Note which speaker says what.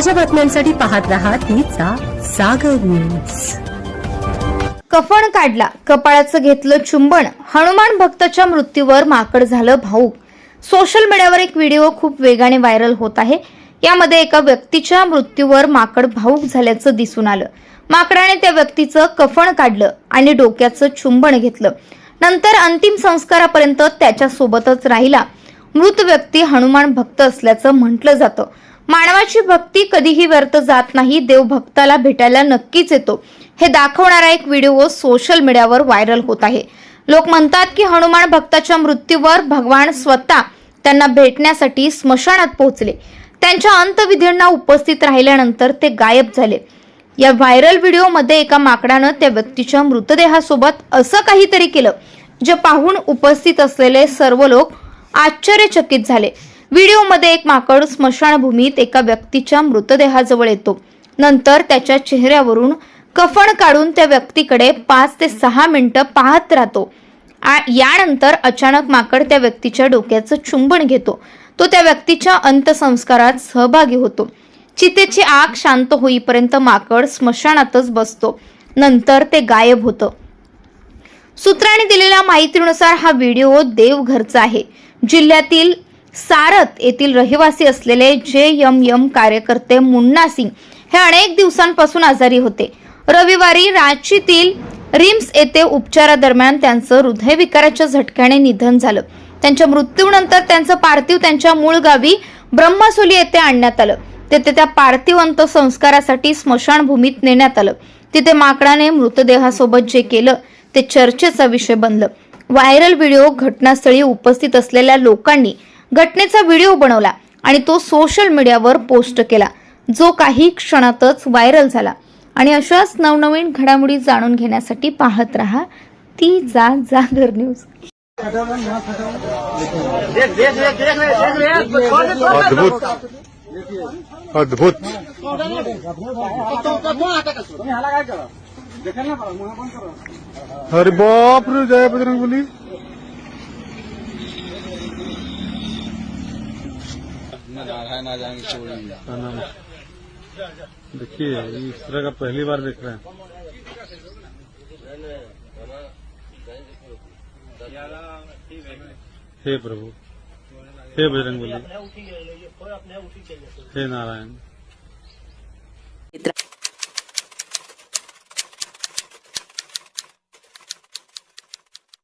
Speaker 1: ताज्या बातम्यांसाठी पाहत राहा तिचा सागर न्यूज.
Speaker 2: कफण काढला. कपाळाचं घेतलं चुंबन हनुमान भक्ताच्या मृत्यूवर माकड झालं भाऊक सोशल मीडियावर एक व्हिडिओ खूप वेगाने व्हायरल होत आहे. यामध्ये एका व्यक्तीच्या मृत्यूवर माकड भाऊक झाल्याचं दिसून आलं. माकडाने त्या व्यक्तीचं कफण काढलं आणि डोक्याचं चुंबन घेतलं. नंतर अंतिम संस्कारापर्यंत त्याच्यासोबतच राहिला. मृत व्यक्ती हनुमान भक्त असल्याचं म्हटलं जातं. मानवाची भक्ती कधीही व्यर्थ जात नाही देव भक्ताला भेटायला नक्कीच येतो. हे दाखवणारा एक व्हिडिओ सोशल मीडियावर व्हायरल होत आहे. लोक म्हणतात की हनुमान भक्ताच्या मृत्यूवर भगवान स्वतः त्यांना भेटण्यासाठी स्मशानात पोहोचले. त्यांच्या अंतविधींना उपस्थित राहिल्यानंतर ते गायब झाले. या व्हायरल व्हिडिओमध्ये एका माकडानं त्या व्यक्तीच्या मृतदेहासोबत असं काहीतरी केलं जे पाहून उपस्थित असलेले सर्व लोक आश्चर्यचकित झाले. व्हिडिओमध्ये एक माकड स्मशानभूमीत एका व्यक्तीच्या मृतदेहाजवळ येतो. नंतर त्याच्या चेहऱ्यावरून कफण काढून त्या व्यक्तीकडे पाच ते सहा मिनिटं पाहत राहतो. आ- यानंतर अचानक माकड त्या व्यक्तीच्या डोक्याचं चुंबन घेतो. तो त्या व्यक्तीच्या अंत्यसंस्कारात सहभागी होतो. चितेची आग शांत होईपर्यंत माकड स्मशानातच बसतो. नंतर ते गायब होतं. सूत्रांनी दिलेल्या माहितीनुसार हा व्हिडिओ देवघरचा आहे. जिल्ह्यातील सारत येथील रहिवासी असलेले जे यम यम कार्यकर्ते मुन्ना सिंग हे अनेक दिवसांपासून आजारी होते. रविवारी रांचीतील रिम्स येथे उपचारादरम्यान त्यांचं हृदयविकाराच्या झटक्याने निधन झालं. त्यांच्या मृत्यूनंतर त्यांचं पार्थिव त्यांच्या मूळ गावी ब्रह्मसोली येथे आणण्यात आलं. तेथे त्या पार्थिव अंत्यसंस्कारासाठी स्मशानभूमीत नेण्यात आलं. तिथे माकडाने मृतदेहासोबत जे केलं ते चर्चेचा विषय बनलं. व्हायरल व्हिडिओ घटनास्थळी उपस्थित असलेल्या लोकांनी घटनेचा व्हिडिओ बनवला आणि तो सोशल मीडियावर पोस्ट केला. जो काही क्षणातच व्हायरल झाला. आणि अशाच नवनवीन घडामोडी जाणून घेण्यासाठी पाहत रहा. ती जा जागर न्यूज.
Speaker 3: अद्भुत. अद्भुत. अरे बाप रे जय बजरंग बली. जाएँगे देखिए इस तरह का पहली बार देख रहे हैं। हे प्रभु हे बजरंग हे नारायण।